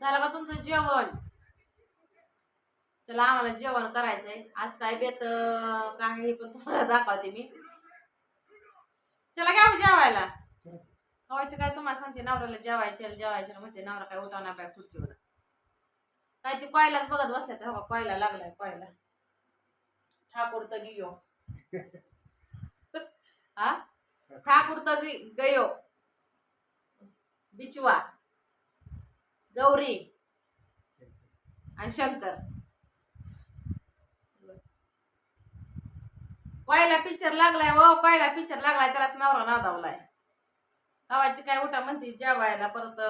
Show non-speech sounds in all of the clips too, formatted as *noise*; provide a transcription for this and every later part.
झालं का तुमचं जेवण. चला आम्हाला जेवण करायचंय. आज काय बेत काय हे पण तुम्हाला दाखवते मी. चला घ्या जेवायला. खावायचं काय तुम्हाला सांगते नवऱ्याला जेवायचे जेवायचे म्हणते नवरा काय उठवणार पाय खुर्चीवर. काय ते कोयलाच बघत बसल्या तर हवा कोयला लागलाय कोयला ठाकूर तर गियो. *laughs* हा? ठाकूर तर गयो. बिचवा. गौरी. आणि शंकर. पहिला पिक्चर लागलाय व पहिला पिक्चर लागलाय त्यालाच नवरा नादावलाय. गावाची काय उठा म्हणते जेवायला परत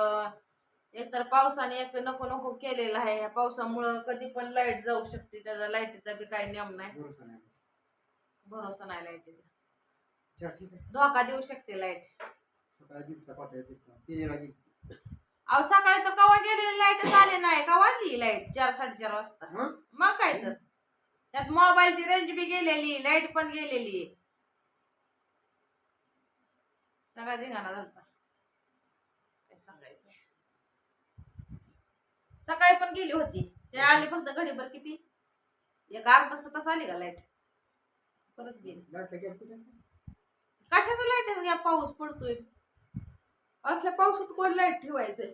एकतर पावसाने एक नको नको केलेलं आहे. या पावसामुळं कधी पण लाइट जाऊ शकते त्याचा लाईटीचा बी काही नियम नाही. भरोसा नाही. लाईटीचा धोका देऊ शकते लाइट अहो सकाळी तर कवा गेलेली लाईटच आले नाही. कवा आली लाइट? चार साडेचार वाजता. हं? मग काय तर. त्यात मोबाईलची रेंज बी गेलेली लाइट पण गेलेली. सगळा धिंगाणा झालता. काय सांगायचंय? सकाळी पण गेली होती. ते आली फक्त घडीभर किती? एक अर्धा तास तास आली का लाइट? परत गेली? कशाचा लाइट पाऊस पडतोय. असल्या पावसात कोण लाइट ठेवायचंय?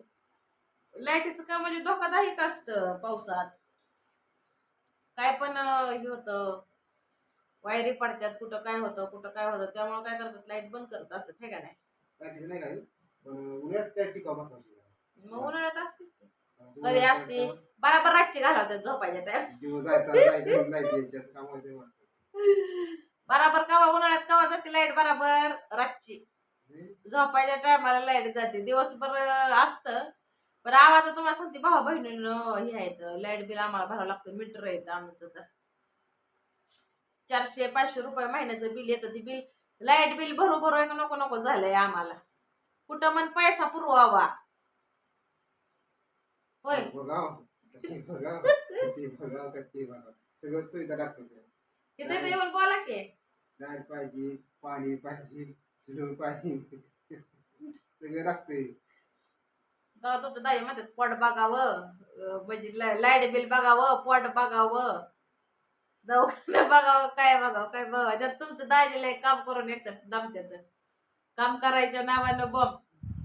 लाईटीचं काय म्हणजे धोकादायक असतं पावसात. काय पण हे होतं. वायरी पडतात कुठं काय होतं कुठं काय होतं त्यामुळे काय करतात लाइट बंद करत असतात हे का नाही? लाईटीचं नाही काय पण उन्हाळ्यात काय टिकाव महत्वाची मग उन्हाळ्यात असतेच की. कधी असते बराबर रातची घालवतात झोपायच्या टाइम जीव जायचा जायचं लाइट यायची असं काम व्हायचं मला. *laughs* बराबर कवा उन्हाळ्यात कवा जाते लाइट बराबर रातची. झोपायच्या टायमाला लाइट जाते. दिवसभर असतं. पण आम्हाला तुम्हाला सांगते भाऊ बहिणीनं हे आहेत. लाइट बिल आम्हाला भरावं लागतं. मीटर येतं आमचं तर. चारशे पाचशे रुपये महिन्याचं बिल येतं. ते बिल लाइट बिल भरू भरू एक नको नको झालंय आम्हाला. कुठं मन पैसा पुरवावा. होय. तिथे *laughs* येऊन बोला की. लाइट पाहिजे पाणी पाहिजे. स्लो पाहिजे. सगळं तेव्हा तुमचं दाई म्हणतात पोट बघावं. अं, म्हणजे लाइट बिल बघावं पोट बघावं. दवाखाना बघावं काय बघावं काय बघावं. त्यात तुमचं दाजीला एक काम करून येतात दमत्यात. काम करायच्या नावानं बम.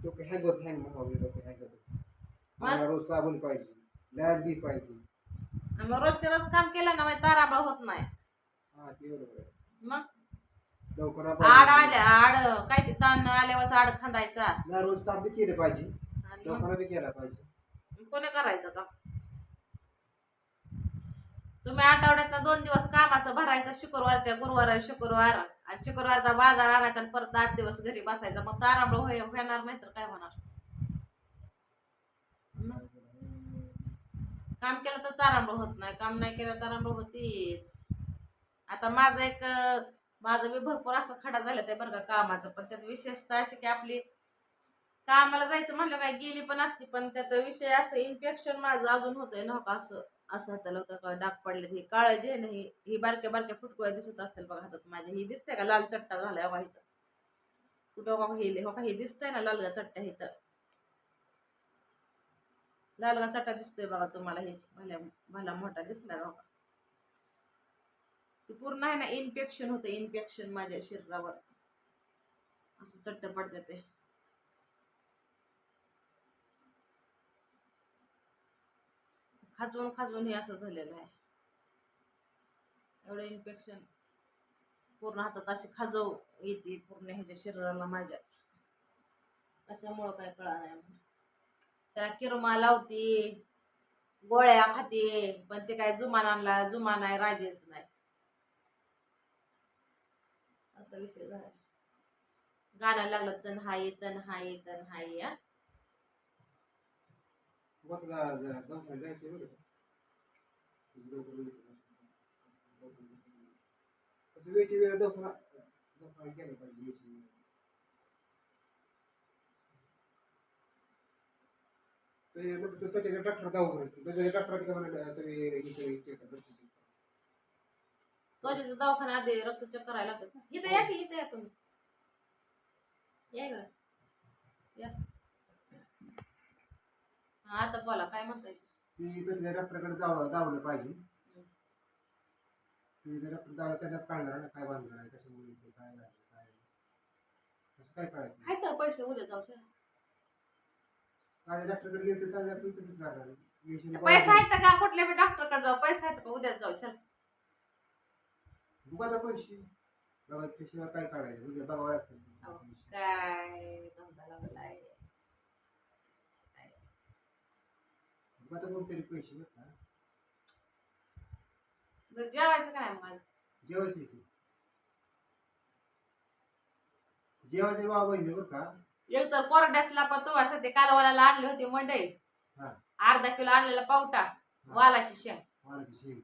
डोकं हँग होत हँग म्हणावं डोकं हँग होत रोज साबण पाहिजे लाइट बी पाहिजे. आणि मग रोजच्या रोज काम केलं ना मग तारांबळ होत नाही. हा ते बरोबर आहे. मग? लवकर आड आपण- आड आड काय ते ताण आल्यावर आड खांदायचा. रोज काम बी केलं पाहिजे. आणि मग? लोकांना बी केला पाहिजे. कोणी करायचं का? तुम्ही आठवड्यात दोन दिवस कामाचं भरायचं शुक्रवारच्या गुरुवार शुक्रवार. आणि शुक्रवारचा बाजार आणायचा आणि परत आठ दिवस घरी बसायचा. मग होय होणार नाही तर काय होणार? मग काम केलं तर तारांबळ होत नाही. काम नाही केलं तारांबळ होतीच. आता माझं एक अं, माझं बी भरपूर असं खडा झालं ते बरं का कामाचं पण त्यात विशेषतः अशी की आपली कामाला जायचं म्हणलं काय गेली पण असती पण त्यात विषय असं इन्फेक्शन माझं अजून होतंय ना का असं असं हाताला होतं का डाग पडले ही काळं जे आहे ना ही ही बारक्या बारक्या फुटकुळ्या दिसत असतील बघा हातात माझ्या ही दिसते का लाल चट्टा झालाय बघा इथं. कुठं बघा हे हो का हे दिसतंय ना लालगा चट्टा इथं. लालगा चट्टा दिसतोय बघा तुम्हाला हे भल्या भला मोठा दिसला का बघा. ते पूर्ण आहे ना इन्फेक्शन होतं इन्फेक्शन माझ्या शरीरावर. असं चट्ट पडते ते. खाजवून खाजवून हे असं झालेलं आहे. एवढं इन्फेक्शन पूर्ण हातात अशी खाजव येते पूर्ण ह्याच्या शरीराला माझ्या. कशामुळं काय कळा नाही त्याला किरमा लावते गोळ्या खाते पण ते काय जुमान आणला जुमान आहे राजेच नाही. असा विषय झाला गाणं लागलं तन हाय तन हाय तन हाय या बघ जा- जायचं बरं वेळची वेळ दवाखाना दवाखान्यात गेलं पाहिजे वेळची वेळ. त्याच्या डॉक्टर जाऊ बरं. त्याच्या डॉक्टर तुम्ही त्वचेचा दवाखाना आधी रक्तचेक करायला लागतात. इथं या की इथं या तुम्ही. या इकडं. या. हा, आता बोला काय म्हणताय? ती त्याच्या डॉक्टरकडे जावं दावलं पाहिजे. डॉक्टर त्यांनाच ना काय बांधणार आहे कशामुळे येते, काय झालं काय नाही. कसं काय कळायचं आहे तर पैसे उद्या जाऊ शकता. साध्या डॉक्टरकडे गेले तर साध्या डॉक्टर तसंच करणार. विषय पैसे आहेत का? कुठल्या बी डॉक्टरकडे जाऊ पैसे आहेत का? उद्याच जाऊ चल. बघा पैसे. बघा त्याशिवाय काय काढायचं? उद्या बघावं अहो, लागतं काय धंदा लागलाय. बघा तर कोणतरी पैसे बघ जेवायचं काय मग आज? जेवायचं आहे की. जेवायचं बाबा बहिणी बरं का? एक तर कोरड्यासला पण तुम्हाला सध्या कालवाला आणली होती मंडई. हा. अर्धा किलो आणलेला पावटा. वालाची शेंग. मला ती शेंग.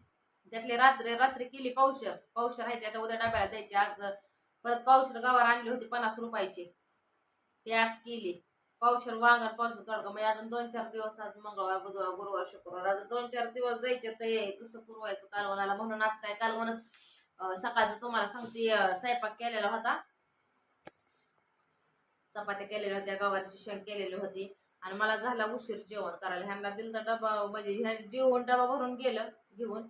त्यातली रात्री रात्री केली पावशर. पावशर आहे त्या उद्या डब्याला द्यायची. आज परत पावशर गावावर आणली होती पन्नास रुपयाची. ती आज केली. पावशर वांगण पावशर तडका. म्हणजे अजून दोन चार दिवस आज मंगळवार बुधवार गुरुवार शुक्रवार. अजून दोन चार दिवस जायचे तर हे कसं पुरवायचं कालवणाला म्हणून आज काय कालवणच सकाळचं तुम्हाला सांगते स्वयंपाक केलेला होता. चपात्या केलेल्या होत्या गव्हाची शेंग केलेली होती. आणि मला झाला उशीर जेवण करायला. ह्यांना दिलं तर डबा म्हणजे ह्या जेवण डबा भरून गेलं. घेऊन.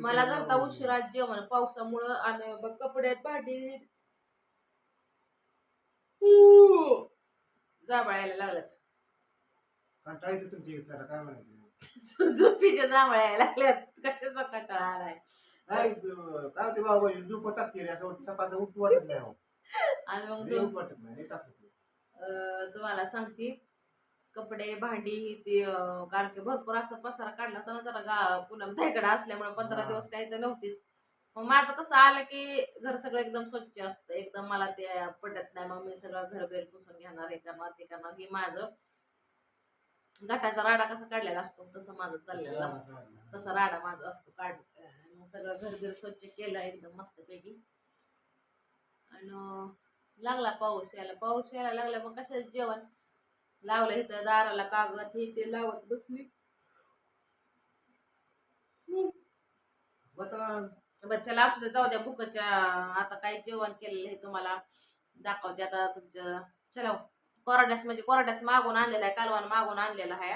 मला जाता बनवला. उशिरा जेवण पावसामुळं आणि बघ कपड्यात भांडी. जांभळायला लागलं कंटाळा येतो तुमच्या इथं काय म्हणायचं? झोपीच्या जांभळायला लागल्यात. कशाचा कंटाळा आलाय? नाही अं, काय होते बाबा असं वाटतं सकाळचं उठू वाटत नाही हो. *laughs* आणि मग लय तो उठू वाटत नाही लय ताप होतो. अं, तुम्हाला सांगते. कपडे भांडी ते कारण की भरपूर असं पसारा काढला ना जरा गा पुन्हा धायकडे असल्यामुळे पंधरा. दिवस काही तर नव्हतीच. मग माझं कसं आलं की घर सगळं एकदम स्वच्छ असतं. एकदम मला ते पटत नाही मग मी सगळं घर बेर पुसून घेणार हे करणार ते करणार. हे माझं गटाचा राडा कसा काढलेला असतो तसं माझं चाललेलं असतं. तसा राडा माझा असतो काढ सगळं घर घर स्वच्छ केलं एकदम मस्तपैकी. आणि लागला पाऊस यायला. पाऊस यायला लागला मग कशाचं जेवण? लावलं इथं दाराला कागद हे ते लावत बसली. बच्चाला असू दे जाऊ द्या भुकच्या आता काय जेवण केलेलं आहे तुम्हाला. दाखवते आता तुमचं. चला कोरड्यास म्हणजे कोरड्यास मागून आणलेला आहे कालवण मागून आणलेला आहे.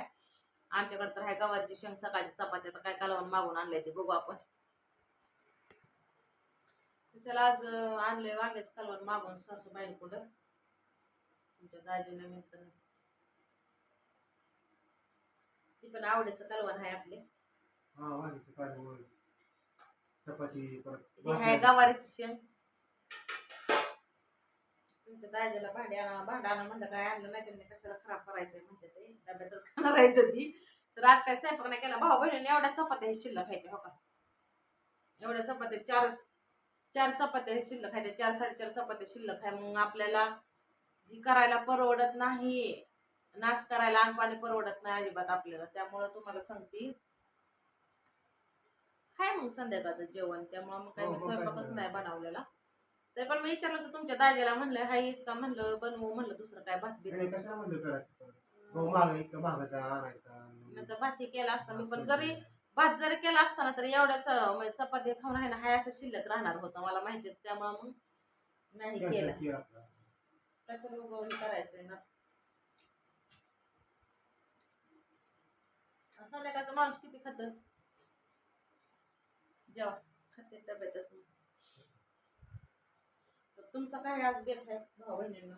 आमच्याकडे तर आहे गवारची शेंग सकाळची चपाती आता काय कालवण मागून आणलंय ते बघू आपण. चला आज अं, आणलंय वांग्याच कालवण मागून सासूबाई कुठं तुमच्या दाजीने मित्र ती पण आवडीचं कालवण आहे आपले. हा चपाती परत हे आहे भाकरी. गवारीची शेंग. तुमच्या दाजीला भांडी आणा भांडा आणा म्हणलं काय आणलं नाही त्यांनी कशाला खराब करायचंय म्हणते ते. डब्यातच खाणार आहे तर ती. तर आज काय स्वयंपाक नाही केला. भाऊ बहिणीने एवढ्या चपात्या हे शिल्लक खायच्या हो का? एवढ्या चपात्या चार चार चपात्या हे शिल्लक खायच्या चार साडेचार चपात्या शिल्लक आहे. मग आपल्याला ही करायला परवडत नाही. नाश करायला आणि पाणी परवडत नाही अजिबात आपल्याला. त्यामुळं तुम्हाला सांगते. हाय मग संध्याकाळचं जेवण. त्यामुळं मग काय हो, मी हो, स्वयंपाकच नाही. बनवलेला. तर पण मी विचारलं तर तुमच्या दाजीला म्हणलं हायच का? म्हणलं बनवू म्हणलं दुसरं काय भात बीत नाही, कशाला करायचं महागाचा आणायचा. भात हे केला असता. मी पण जरी भात जरी केला असताना तरी एवढ्याच म्हणजे चपाती खाऊन आहे ना हाय असं शिल्लक राहणार होतं मला माहिती. त्यामुळं मग नाही केलं. उगवून करायचंय? ना संध्याकाळचं माणूस किती खात? जेव्हा खाते डब्यातच मग. तुमचा काय आज बेत आहे भाऊ बहिणींना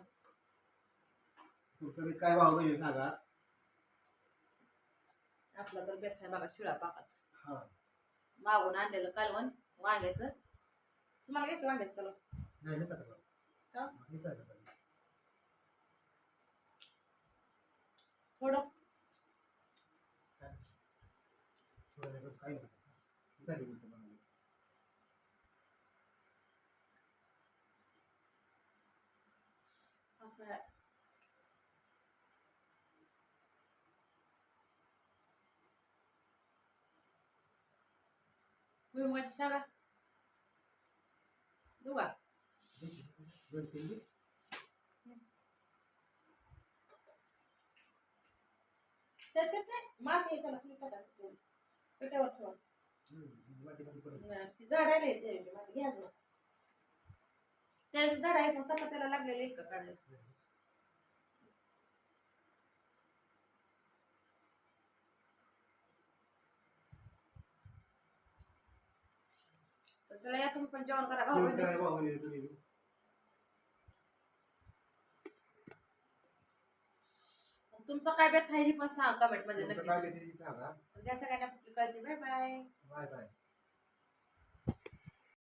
तुमचं काय भाऊ बहिणी सांगा? आपला तर बेत आहे बघा शिळा पाकाच हा. मागून आणलेलं कालवण वांग्याचं. तुम्हाला घेतलं वांग्याचं कालवण? नाही नाही का? नाही पता पता. थोडं थोडं नाही, काही नाही. झाली गोष्ट बनवली. असं आहे भुईमुगाची शाळा दुवा. त्यात त्यात नाही माती आहे त्याला टाकायचं तेल. पेट्यावर ठेवा हम्म, मातीमध्ये पडत. नाही, ती झाड आले त्याची माती घ्या त्याचं झाड आहे पण चपात्याला लागलेलं इतकं काढलं? चला या तुम्ही पण जेवण करा भाऊ तुमचं काय बेत आहे पण सांगा कमेंटमध्ये नक्कीच. त्या काळजी बाय. Bye bye.